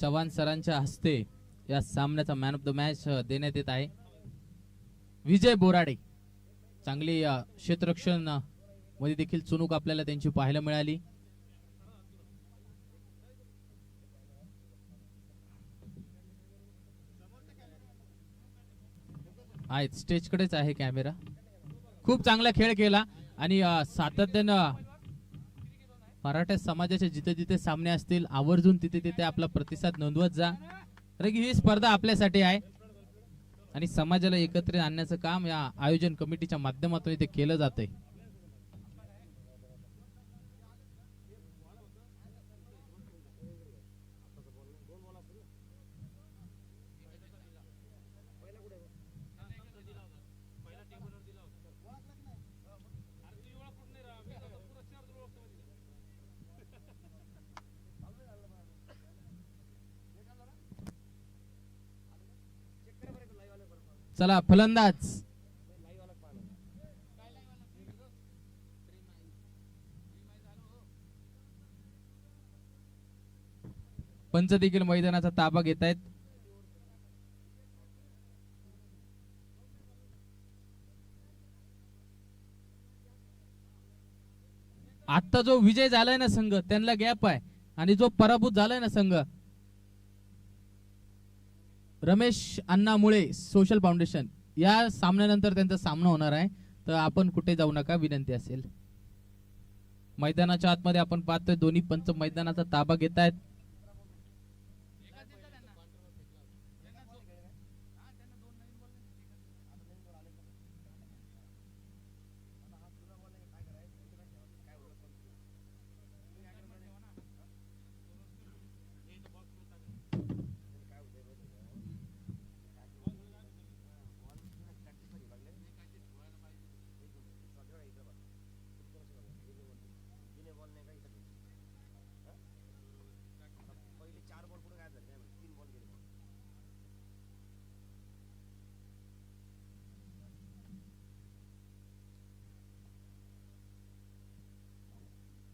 चव्हाण सरांच्या हस्ते या सामन्याचा मॅन ऑफ द मॅच देण्यात येत आहे. विजय बोराडे चांगली क्षेत्ररक्षणमध्ये देखील चुनूक आपल्याला त्यांची पाहायला मिळाली. आहेत स्टेजकडेच आहे कॅमेरा खूप चांगला खेळ केला आणि सातत्यानं मराठा समाजाचे जिथे जिथे सामने असतील आवर्जून तिथे तिथे आपला प्रतिसाद नोंदवत जा. कारण की ही स्पर्धा आपल्यासाठी आहे. आणि समाजाला एकत्रित आणण्याचं काम या आयोजन कमिटीच्या माध्यमातून इथे केलं जातंय. चला फलंदाज. पंच देखील मैदानाचा ताबा घेत आहेत. आता जो विजय झालाय ना संघ त्यांना गॅप आहे. आणि जो पराभूत झालाय ना संघ रमेश अण्णामुळे सोशल फाउंडेशन या सामन्यानंतर त्यांचा सामना होणार आहे. तर आपण कुठे जाऊ नका विनंती असेल. मैदानाच्या आतमध्ये आपण पाहतोय दोन्ही पंच मैदानाचा ताबा घेत आहेत.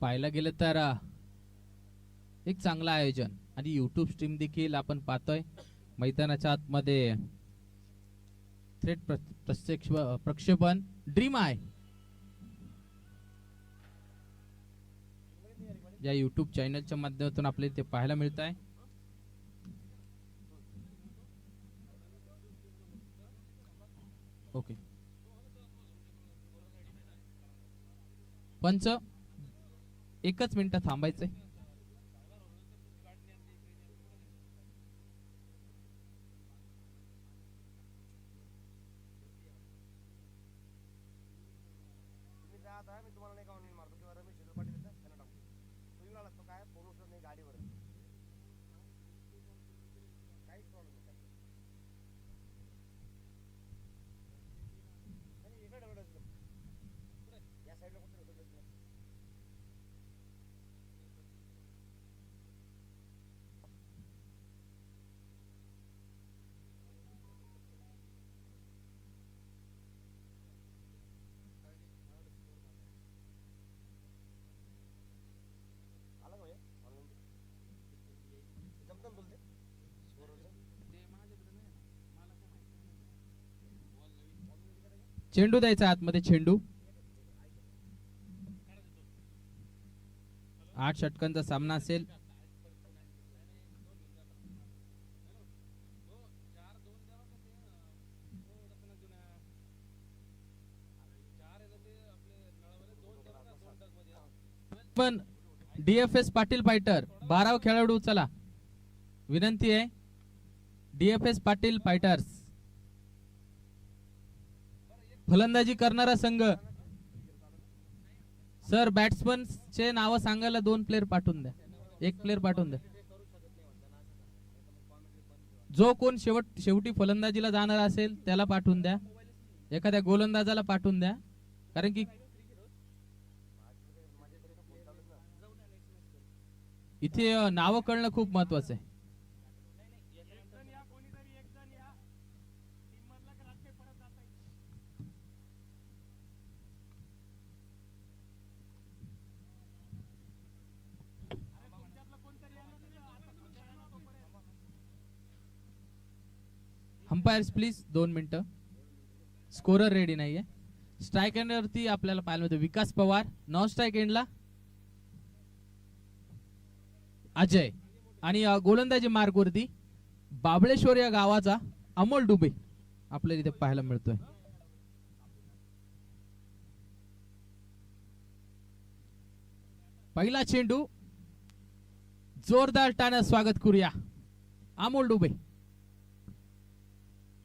पाहायला गेलं तर एक चांगलं आयोजन. आणि यूट्यूब स्ट्रीम देखील आपण पाहतोय. मैदानाच्या आतमध्ये थेट प्रत्यक्ष प्रक्षेपण. ड्रीम आहे. या यूट्यूब चॅनलच्या माध्यमातून आपल्याला ते पाहायला मिळत आहे ओके पंच. एकच मिनिट थांबायचंय तुम्ही जा आता मी तुम्हाला नाही का ऑनलाईन मारतो किंवा रमेश शेजूर पाटील येतात त्यांना टाकतो तुम्ही मला तो काय फोन उचलत नाही गाडीवर आहे. काहीच प्रॉब्लेम नाही नाही, इकडे ढकल डस्टबिन. या साईडला कुठे ढकल डस्टबिन? आलं का भैया ऑनलाईन जमतं ना तुला ते स्कोरवरचं? चेंडू द्यायचा आतमध्ये चेंडू. आठ षटकांचा सामना असेल. पण डीएफएस पाटील फायटर बाराव खेळाडू चला. विनंती आहे. DFS Patil fighters. फलंदाजी करणारा संघ. सर बॅट्समन चे नाव सांगायला दोन प्लेअर पाठवून द्या. एक प्लेअर पाठवून द्या. जो कोण शेवट शेवटी फलंदाजीला जाणार असेल त्याला पाठवून द्या. एखाद्या गोलंदाजाला पाठवून द्या. कारण की इथे नावं कळणं खूप महत्वाचं आहे. अंपायर्स प्लीज दोन मिनटं. स्कोरर रेडी नाहीये. स्ट्राईक एंडवरती आपल्याला पाहायला मिळतो विकास पवार. नॉन स्ट्राईक एंडला अजय. आणि गोलंदाजी मार्गवरती बाबळेश्वर या गावाचा अमोल डुबे आपल्याला इथे पाहायला मिळतोय. पहिला चेंडू जोरदार टाण्यात स्वागत करूया. अमोल डुबे.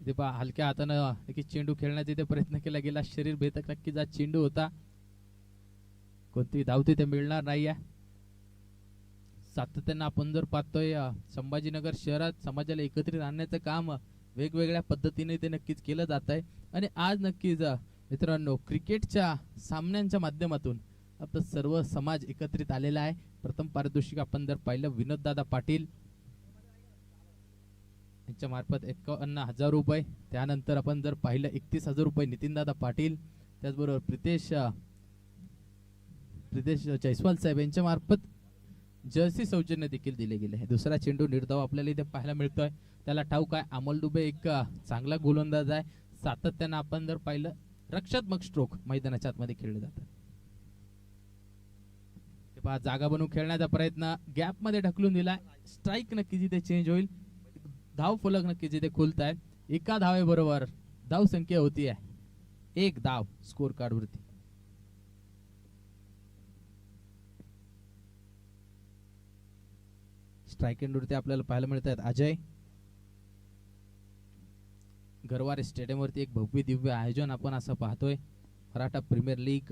इथे पहा हलक्या हातानं चेंडू खेळण्याचा इथे प्रयत्न केला. गेला शरीर भेदक नक्कीच हा चेंडू होता. कोणती धाव तिथे मिळणार नाहीये सातत्यानं आपण जर पाहतोय संभाजीनगर शहरात समाजाला एकत्रित आणण्याचं काम वेगवेगळ्या पद्धतीने ते नक्कीच केलं जात आहे. आणि आज नक्कीच मित्रांनो क्रिकेटच्या सामन्यांच्या माध्यमातून आता सर्व समाज एकत्रित आलेला आहे. प्रथम पारितोषिक आपण जर पाहिलं विनोद दादा पाटील यांच्या मार्फत एकावन्न हजार रुपये. त्यानंतर आपण जर पाहिलं एकतीस हजार रुपये नितीन दादा पाटील त्याचबरोबर प्रितेश प्रितेश जयस्वाल साहेब यांच्या मार्फत जर्सी सौजन्य देखील दिले गेले आहे दुसरा चेंडू निर्धाव आपल्याला इथे पाहायला मिळतोय. त्याला ठाऊक आहे अमोल दुबे एक चांगला गोलंदाज आहे. सातत्यानं आपण जर पाहिलं रक्षात्मक स्ट्रोक मैदानाच्या आतमध्ये खेळले जातात. ते पहा जागा बनवून खेळण्याचा प्रयत्न गॅपमध्ये ढकलून दिला स्ट्राईक नक्की जिथे चेंज होईल. धाव फलक नक्की जिथे खुलत आहे एका धावेबरोबर धाव संख्या होती आहे. एक धाव स्कोर कार्ड वरती. स्ट्राईक एंडवरती आपल्याला पाहायला मिळत आहेत अजय. गरवारे स्टेडियम वरती एक भव्य दिव्य आयोजन आपण असं पाहतोय. मराठा प्रीमियर लीग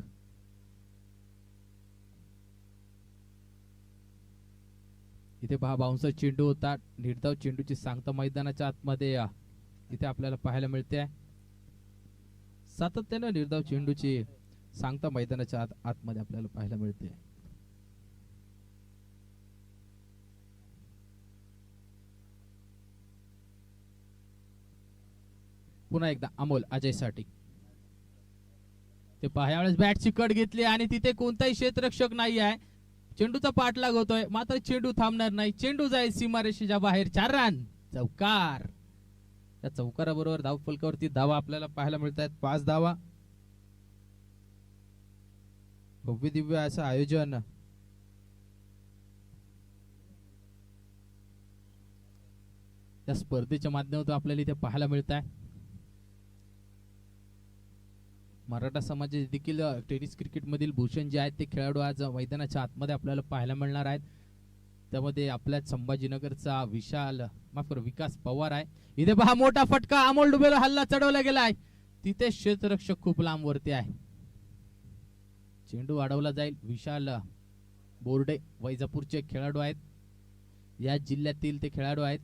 इथे पहा बाउन्सर चेंडू होता. निर्धाव चेंडूची सांगता मैदानाच्या आतमध्ये तिथे इथे आपल्याला पाहायला मिळते. सातत्यानं निर्धाव चेंडूची सांगता मैदानाच्या आत आतमध्ये आपल्याला पाहायला मिळते. पुन्हा एकदा अमोल अजयसाठी ते पहा वेळेस बॅटची कट घेतली आणि तिथे कोणताही क्षेत्ररक्षक नाही आहे चेंडूचा पाठलाग होतोय मात्र चेंडू थांबणार नाही. चेंडू जाईल सीमारेषेच्या बाहेर. चार रन चौकार. त्या चौकाराबरोबर धाव फलकावरती धावा आपल्याला पाहायला मिळत आहेत पाच धावा. भव्य दिव्य असं आयोजन. त्या स्पर्धेच्या माध्यमातून आपल्याला इथे पाहायला मिळत आहे मराठा समाज देखील टेनिस क्रिकेटमधील भूषण जे आहेत ते खेळाडू आज मैदानाच्या आतमध्ये आपल्याला पाहायला मिळणार आहेत. त्यामध्ये आपल्या संभाजीनगरचा विशाल माफ विकास पवार आहे. इथे पहा मोठा फटका अमोल डुबेला हल्ला चढवला गेला आहे तिथे क्षेत्ररक्षक खूप लांब वरती आहे. चेंडू वाढवला जाईल. विशाल बोर्डे वैजापूरचे खेळाडू आहेत. या जिल्ह्यातील ते खेळाडू आहेत.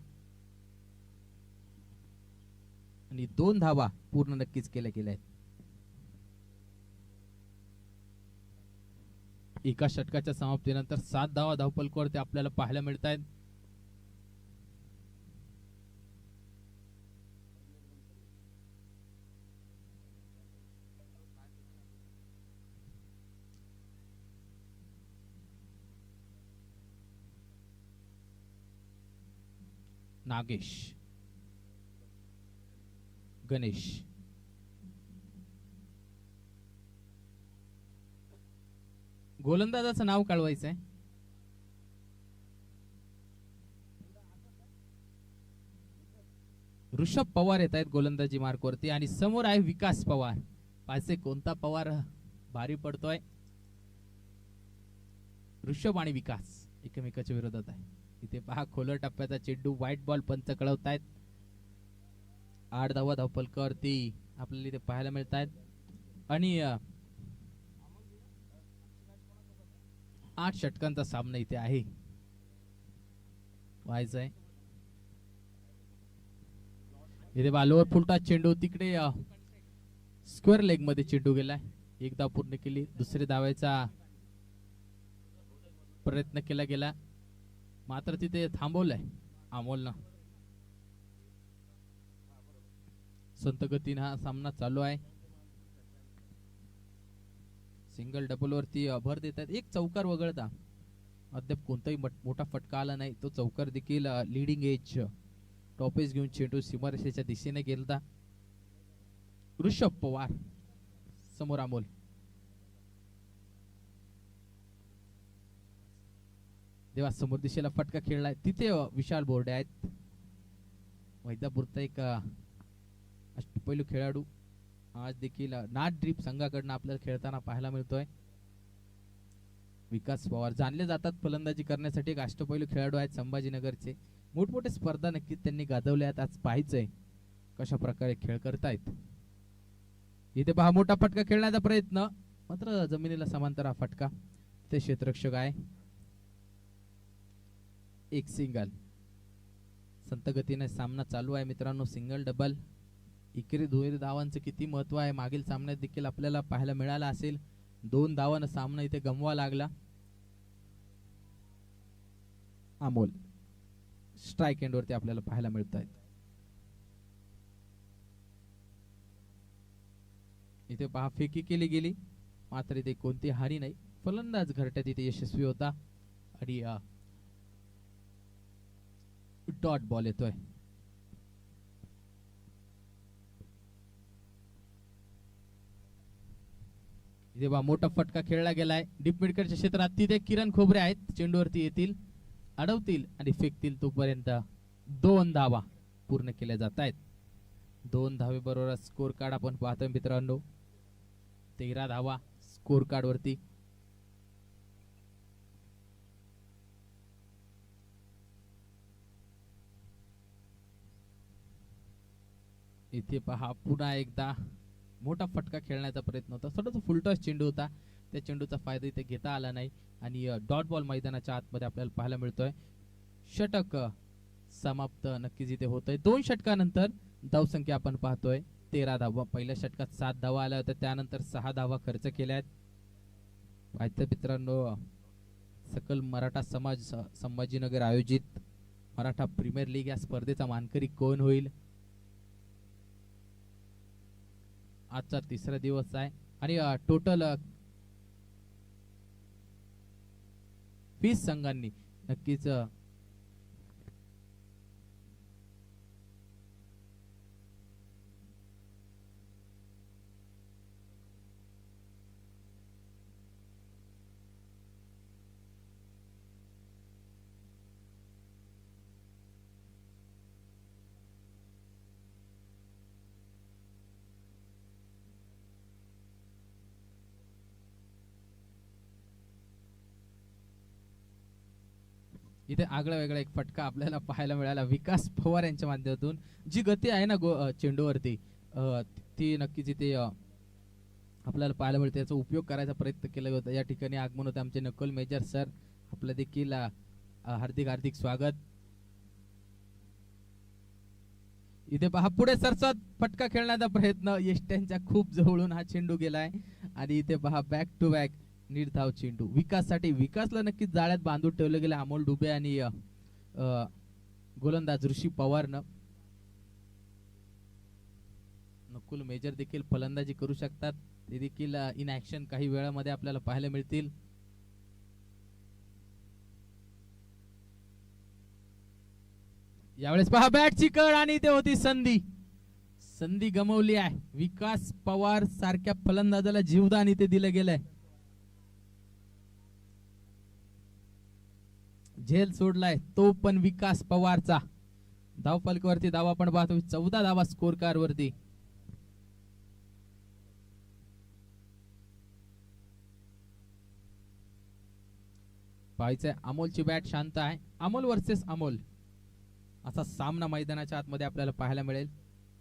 आणि दोन धावा पूर्ण नक्कीच केल्या गेल्या आहेत. एका षटकाच्या समाप्तीनंतर सात धावा धावपलकावरती आपल्याला पाहायला मिळत आहेत नागेश. गणेश. गोलंदाजाचं नाव कळवायचंय. ऋषभ पवार येत आहेत गोलंदाजी मार्कवरती आणि समोर आहे विकास पवार. पाहिजे कोणता पवार भारी पडतोय? ऋषभ आणि विकास एकमेकाच्या विरोधात आहे. इथे पहा खोलर टप्प्याचा चेंडू व्हाईट बॉल पंच कळवतायत. आठ धावा धावपलकावरती आपल्याला इथे पाहायला मिळत आहेत आणि अ, आठ षटकांचा सामना इथे आहे. व्हायचा आहे इथे बालोवर फुलटा चेंडू तिकडे स्क्वेअर लेगमध्ये चेंडू गेलाय. एक धाव पूर्ण केली दुसरे धावायचा प्रयत्न केला गेला. मात्र तिथे थांबवलंय अमोलनं. संत गतीने हा सामना चालू आहे. सिंगल डबल वरती देत भर देतात. एक चौकार वगळता. अद्याप कोणताही मोठा फटका आला नाही. तो चौकार देखील लिडिंग एज टॉपेज घेऊन चेंडू सीमारेषेच्या दिशेने गेलता. ऋषभ पवार समोर अमोल. देवा समोर दिशेला फटका खेळलाय. तिथे विशाल बोर्डे आहेत. वैदापूरचा एक अ, अष्टपैलू खेळाडू. आज देखील नाट नाथ ड्रीप संघाकडनं आपल्याला खेळताना पाहायला मिळतोय. विकास पवार जाणले जातात फलंदाजी करण्यासाठी. एक अष्टपैलू खेळाडू आहेत संभाजीनगरचे. मोठमोठे स्पर्धा नक्कीच त्यांनी गाजवल्या आहेत. आज पाहायचंय कशा प्रकारे खेळ करतायत. इथे पहा मोठा फटका खेळण्याचा प्रयत्न. मात्र जमिनीला समांतर हा फटका. ते क्षेत्रक्षक आहे. एक सिंगल. संत गतीने सामना चालू आहे मित्रांनो. Single double. इकरी दुहेरी धावांचं किती महत्त्व आहे? मागील सामन्यात देखील आपल्याला पाहायला मिळालं असेल. दोन धावानं सामना इथे गमवा लागला. अमोल स्ट्राईक एंड वरती आपल्याला पाहायला मिळत आहेत. इथे पहा फेकी केली गेली. मात्र इथे कोणती हानी नाही. फलंदाज घरट्यात इथे यशस्वी होता. आणि डॉट बॉल येतोय. इथे बा मोठा फटका खेळला गेलाय. डीप मिडकरच्या क्षेत्रात तिथे किरण खोबरे आहेत. चेंडूवरती येतील अडवतील आणि फेकतील तोपर्यंत दोन धावा पूर्ण केल्या जात आहेत. दोन धावे बरोबर स्कोर कार्ड आपण पाहतोय मित्रांनो. तेरा धावा स्कोर कार्ड वरती. इथे पहा पुन्हा एकदा मोठा फटका खेळण्याचा प्रयत्न होता. थोडासा फुलटॉस चेंडू होता. त्या चेंडूचा फायदा इथे घेता आला नाही. आणि डॉट बॉल मैदानाच्या आतमध्ये आपल्याला पाहायला मिळतोय. षटक समाप्त नक्कीच इथे होतोय. दोन षटकानंतर धावसंख्या आपण पाहतोय. तेरा धावा. पहिल्या षटकात सात धावा आल्या होत्या. त्यानंतर सहा धावा खर्च केल्या आहेत. पाहिजे मित्रांनो सकल मराठा समाज स- संभाजीनगर आयोजित मराठा प्रीमियर लीग या स्पर्धेचा मानकरी कोण होईल? आजचा तिसरा दिवस आहे. आणि टोटल वीस संघांनी नक्कीच इथे आगळा वेगळा एक फटका आपल्याला पाहायला मिळाला. विकास पवार यांच्या माध्यमातून. जी गती आहे ना गो- चेंडूवरती ती नक्कीच इथे आपल्याला पाहायला मिळते. याचा उपयोग करायचा प्रयत्न केला होता. या ठिकाणी आगमन होते. आमचे नकुल मेजर सर आपलं देखील हार्दिक हार्दिक स्वागत. इथे पहा पुढे सरसत फटका खेळण्याचा प्रयत्न. यष्ट्यांच्या खूप जवळून हा चेंडू गेलाय. आणि इथे पहा बॅक टू बॅक निर्धाव चेंडू. विकाससाठी विकासला नक्कीच जाळ्यात बांधून ठेवलं गेलं अमोल डुबे आणि गोलंदाज ऋषी पवारनं. नकुल मेजर देखील फलंदाजी करू शकतात. ते देखील इन ऍक्शन काही वेळामध्ये आपल्याला पाहायला मिळतील. यावेळेस पहा बॅटची कळ आणि ते होती संधी. संधी गमवली आहे. विकास पवार सारख्या फलंदाजाला जीवदान इथे दिलं गेलंय. झेल सोडलाय तो पण विकास पवारचा. धावपालकीवरती धावा पण पाहतो चौदा धावा स्कोर कार वरती पाहायचंय अमोलची बॅट शांत आहे. अमोल वर्सेस अमोल. असा सामना मैदानाच्या आतमध्ये आपल्याला पाहायला मिळेल.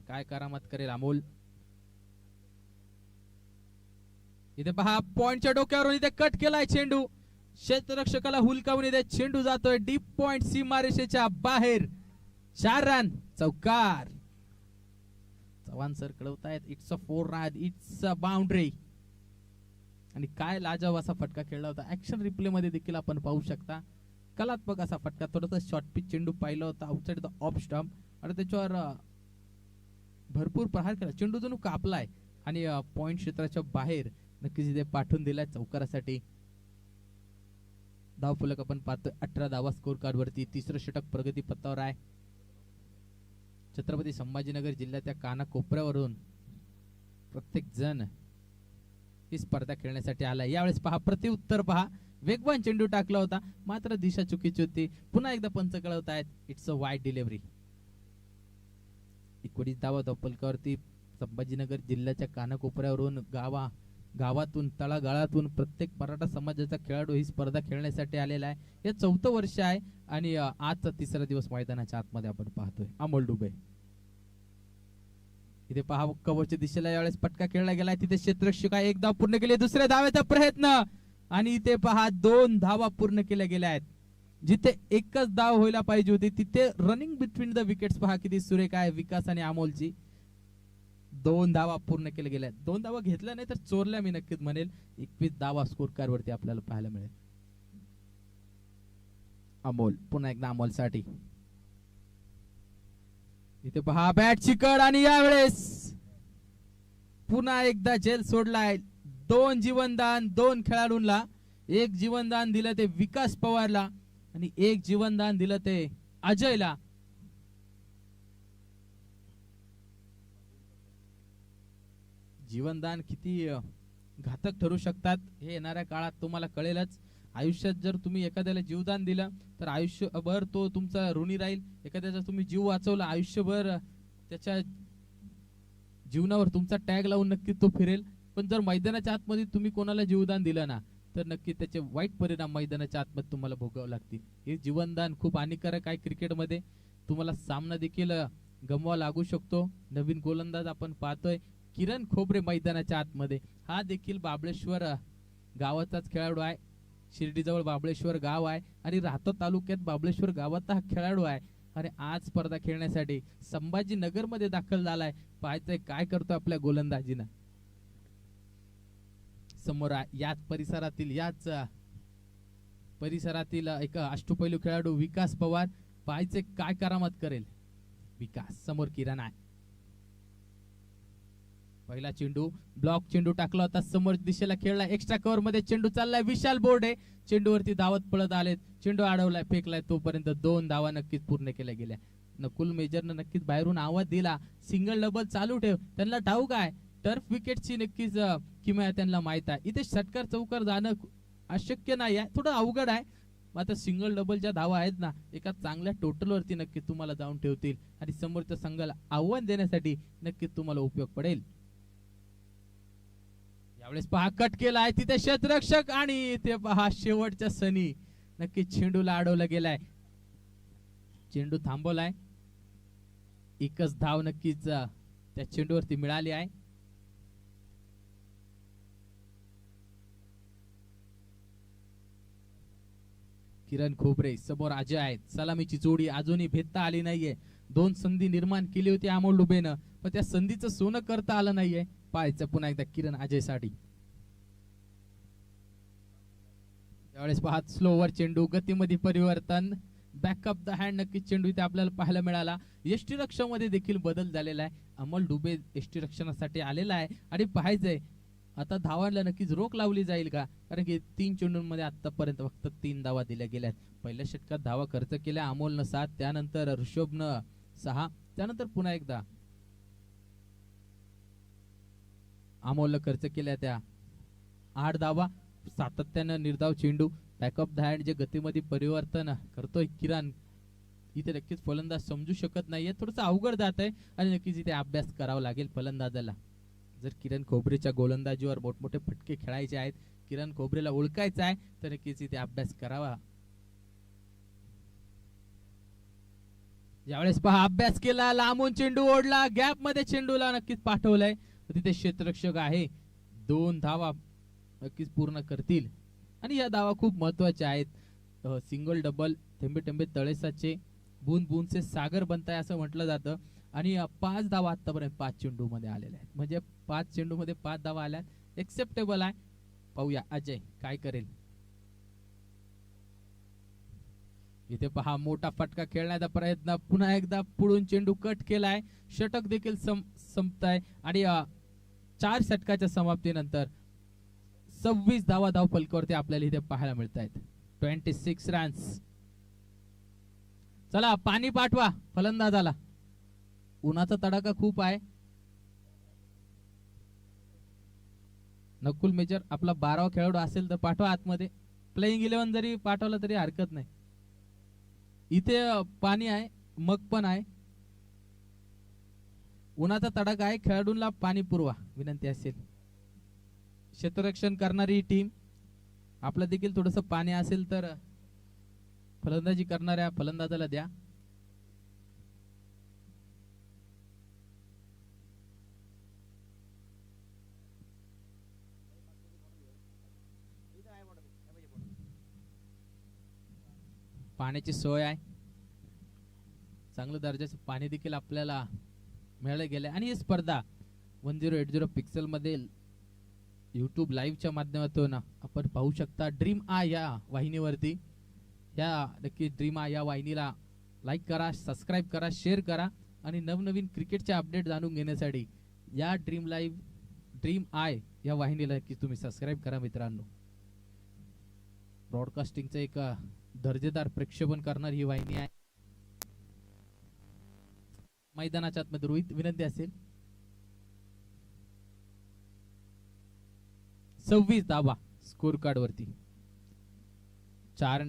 काय करामत करेल अमोल? इथे पहा पॉइंटच्या डोक्यावरून इथे कट केलाय चेंडू. क्षेत्ररक्षकाला हुलकावून येते चेंडू जातोय. डीप पॉइंट सीमारेषेच्या बाहेर. चार रन चौकार. Chavan sir कळवतायत it's a four run it's a boundary आणि काय लाजाव असा फटका खेळला होता. ऍक्शन रिप्ले मध्ये देखील आपण पाहू शकता. कलात्मक असा फटका. थोडासा शॉर्ट पिच चेंडू पाहिला होता. आउटसाइड द ऑफ स्टम्प आणि त्याच्यावर भरपूर प्रहार केला. चेंडू जणू कापलाय. आणि पॉइंट क्षेत्राच्या बाहेर नक्कीच इथे पाठवून दिलाय चौकारासाठी. धाव आपण पाहतोय. अठरा धावा स्कोर कार्ड वरती तिसरं षटक प्रगती पथावर आहे. छत्रपती संभाजीनगर जिल्ह्याच्या कानाकोपऱ्यावरून प्रत्येक जण ही स्पर्धा खेळण्यासाठी आला यावेळेस पहा प्रतिउत्तर पहा. वेगवान चेंडू टाकला होता. मात्र दिशा चुकीची होती. पुन्हा एकदा पंच कळवत आहेत. इट्स अ वाईट डिलिव्हरी एकोणीस धावा धावपलकावरती संभाजीनगर जिल्ह्याच्या कानाकोपऱ्यावरून गावा गावातून तळागाळातून प्रत्येक मराठा समाजाचा खेळाडू ही स्पर्धा खेळण्यासाठी आलेला आहे. हे चौथं वर्ष आहे आणि आजचा तिसरा दिवस मैदानाच्या आतमध्ये आपण पाहतोय. अमोल डुबे. इथे पहा कवरच्या दिशेला यावेळेस पटका खेळला गेलाय. तिथे क्षेत्ररक्षक आहे. एक धाव पूर्ण केली दुसऱ्या धाव्याचा प्रयत्न. आणि इथे पहा दोन धावा पूर्ण केल्या गेल्या आहेत. जिथे एकच धाव व्हायला पाहिजे होती तिथे रनिंग बिटवीन द विकेट्स पहा किती सुरेख आहे विकास आणि अमोलची. दोन धावा पूर्ण केल्या गेल्या दोन धावा घेतल्या नाही तर चोरल्या मी नक्कीच म्हणेल एकवीस धावा स्कोर कार्डवरती आपल्याला पाहायला मिळेल. अमोल पुन्हा एकदा अमोलसाठी इथे पहा बॅट चिकड आणि यावेळेस पुन्हा एकदा जेल सोडलाय. दोन जीवनदान दोन खेळाडूंना एक जीवनदान दिलं ते विकास पवारला आणि एक जीवनदान दिलं ते अजयला. जीवनदान किती घातक ठरू शकतात हे येणाऱ्या काळात तुम्हाला कळेलच. आयुष्यात जर तुम्ही एखाद्याला जीवदान दिलं तर आयुष्यभर तो तुमचा ऋणी राहील. एखाद्याचा तुम्ही जीव वाचवला आयुष्यभर त्याच्या जीवनावर तुमचा टॅग लावून नक्की तो फिरेल. पण जर मैदानाच्या आतमध्ये तुम्ही कोणाला जीवदान दिलं ना तर नक्की त्याचे वाईट परिणाम मैदानाच्या आतमध्ये तुम्हाला भोगावे लागतील. हे जीवनदान खूप हानिकारक आहे क्रिकेटमध्ये. तुम्हाला सामना देखील गमवा लागू शकतो. नवीन गोलंदाज आपण पाहतोय. किरण खोबरे मैदानाच्या आतमध्ये. हा देखील बाबळेश्वर गावाचाच खेळाडू आहे. शिर्डीजवळ बाबळेश्वर गाव आहे आणि राहतो तालुक्यात बाबळेश्वर गावाचा हा खेळाडू आहे. आणि आज स्पर्धा खेळण्यासाठी संभाजीनगरमध्ये दाखल झालाय. पाहायचंय काय करतो आपल्या गोलंदाजीनं. समोर याच परिसरातील याच परिसरातील एक अष्टपैलू खेळाडू विकास पवार. पाहायचे काय करामत करेल. विकास समोर किरण आहे. पहिला चेंडू ब्लॉक चेंडू टाकला होता. समोर दिशेला खेळला. एक्स्ट्रा कव्हरमध्ये चेंडू चाललाय. विशाल बोर्ड आहे चेंडूवरती धावत पळत आलेत. चेंडू अडवलाय फेकलाय. तोपर्यंत दोन धावा नक्कीच पूर्ण केल्या गेल्या. नकुल मेजरनं नक्कीच बाहेरून आवाज दिला. सिंगल डबल चालू ठेव. त्यांना ठाऊक आहे टर्फ विकेटची नक्कीच किमया त्यांना माहीत आहे. इथे षटकार चौकार जाणं अशक्य नाही आहे. थोडं अवघड आहे. आता सिंगल डबल ज्या धावा आहेत ना एका चांगल्या टोटल वरती नक्की तुम्हाला जाऊन ठेवतील. आणि समोरच्या संघाला आव्हान देण्यासाठी नक्कीच तुम्हाला उपयोग पडेल. यावेळेस पहा कट केला आहे तिथे क्षेत्ररक्षक आणि ते पहा शेवटच्या सनी. नक्की चेंडूला अडवला गेलाय. चेंडू थांबवलाय. एकच धाव नक्कीच त्या चेंडूवरती मिळाली आहे. किरण खोबरे समोर अजय आहेत. सलामीची जोडी अजूनही भेदता आली नाहीये. दोन संधी निर्माण केली होती अमोल डुबेनं पण त्या संधीचं सोनं करता आलं नाहीये. पाहायचं पुन्हा एकदा किरण अजयसाठी त्यावेळेस पाहत स्लोवर चेंडू गतीमध्ये परिवर्तन बॅकअप द हँड नक्कीच चेंडू इथे आपल्याला पाहायला मिळाला. यष्टी रक्षामध्ये देखील बदल झालेला आहे. अमोल डुबे यष्टी रक्षणासाठी आलेला आहे. आणि पाहायचंय आता धावांना नक्कीच रोख लावली जाईल का? कारण की तीन चेंडूंमध्ये आतापर्यंत फक्त तीन धावा दिल्या गेल्या आहेत पहिल्या षटकात धावा खर्च केल्या अमोलनं सात त्यानंतर ऋषभनं सहा. त्यानंतर पुन्हा एकदा अमोलनं खर्च केल्या त्या. आठ धावा सातत्यानं निर्धाव चेंडू बॅकअप द जे गतीमध्ये परिवर्तन करतोय किरण इथे नक्कीच फलंदाज समजू शकत नाहीये. थोडस अवघड जात आहे आणि नक्कीच इथे अभ्यास करावा लागेल फलंदाजाला. जर किरण खोबरेच्या गोलंदाजीवर मोठमोठे फटके खेळायचे आहेत किरण खोबरेला ओळखायचं आहे तर नक्कीच इथे अभ्यास करावा. यावेळेस पहा अभ्यास केला लांबून चेंडू ओढला गॅपमध्ये चेंडूला नक्कीच पाठवलंय. तिथे क्षेत्ररक्षक आहे. दोन धावा नक्कीच पूर्ण करतील. आणि या धावा खूप महत्त्वाच्या आहेत. सिंगल डबल थेंबे थेंबे तळेसाचे बुंद बूनचे सागर बनताय असं म्हटलं जातं. आणि पाच धावा आतापर्यंत पाच चेंडू मध्ये आलेल्या आहेत. म्हणजे पाच चेंडू मध्ये पाच धावा आल्या एक्सेप्टेबल आहे. पाहूया. अजय काय करेल? इथे पहा मोठा फटका खेळण्याचा प्रयत्न. पुन्हा एकदा पुढून चेंडू कट केलाय. षटक देखील संपत आहे आणि चार षटकाच्या समाप्तीनंतर सव्वीस धावा धाव फलकावरती आपल्याला इथे पाहायला मिळत आहेत ट्वेंटी सिक्स रन्स. चला पाणी पाठवा. फलंदाजाला. उन्हाचा तडाखा खूप आहे. नकुल मेजर आपला बारावा खेळाडू असेल तर पाठवा आतमध्ये. प्लेइंग इलेव्हन जरी पाठवलं तरी हरकत नाही. इथे पाणी आहे मग पण आहे. उन्हाचा तडाखा आहे खेळाडूंना पाणी पुरवा विनंती असेल. क्षेत्ररक्षण करणारी टीम आपलं देखील थोडस पाणी असेल तर फलंदाजी करणाऱ्या फलंदाजाला द्या. पाण्याची सोय आहे. चांगलं दर्जाचं पाणी देखील आपल्याला मिळालं गेलं. आणि ही स्पर्धा वन झिरो एट झिरो पिक्सलमध्ये लाईव्हच्या माध्यमातून आपण पाहू शकता. ड्रीम आ या वाहिनीवरती. या नक्की ड्रीम आ या वाहिनीला लाईक करा सबस्क्राईब करा शेअर करा. आणि नवनवीन क्रिकेटचे अपडेट जाणून घेण्यासाठी या ड्रीम लाईव्ह ड्रीम आय या वाहिनीला नक्की तुम्ही सबस्क्राईब करा मित्रांनो. ब्रॉडकास्टिंगचं एक दर्जेदार प्रक्षेपण करणारी ही वाहिनी आहे. मैदानाच्या आतमध्ये रोहित विनंती असेल. सव्वीस दाबा स्कोर कार्ड वरती. चार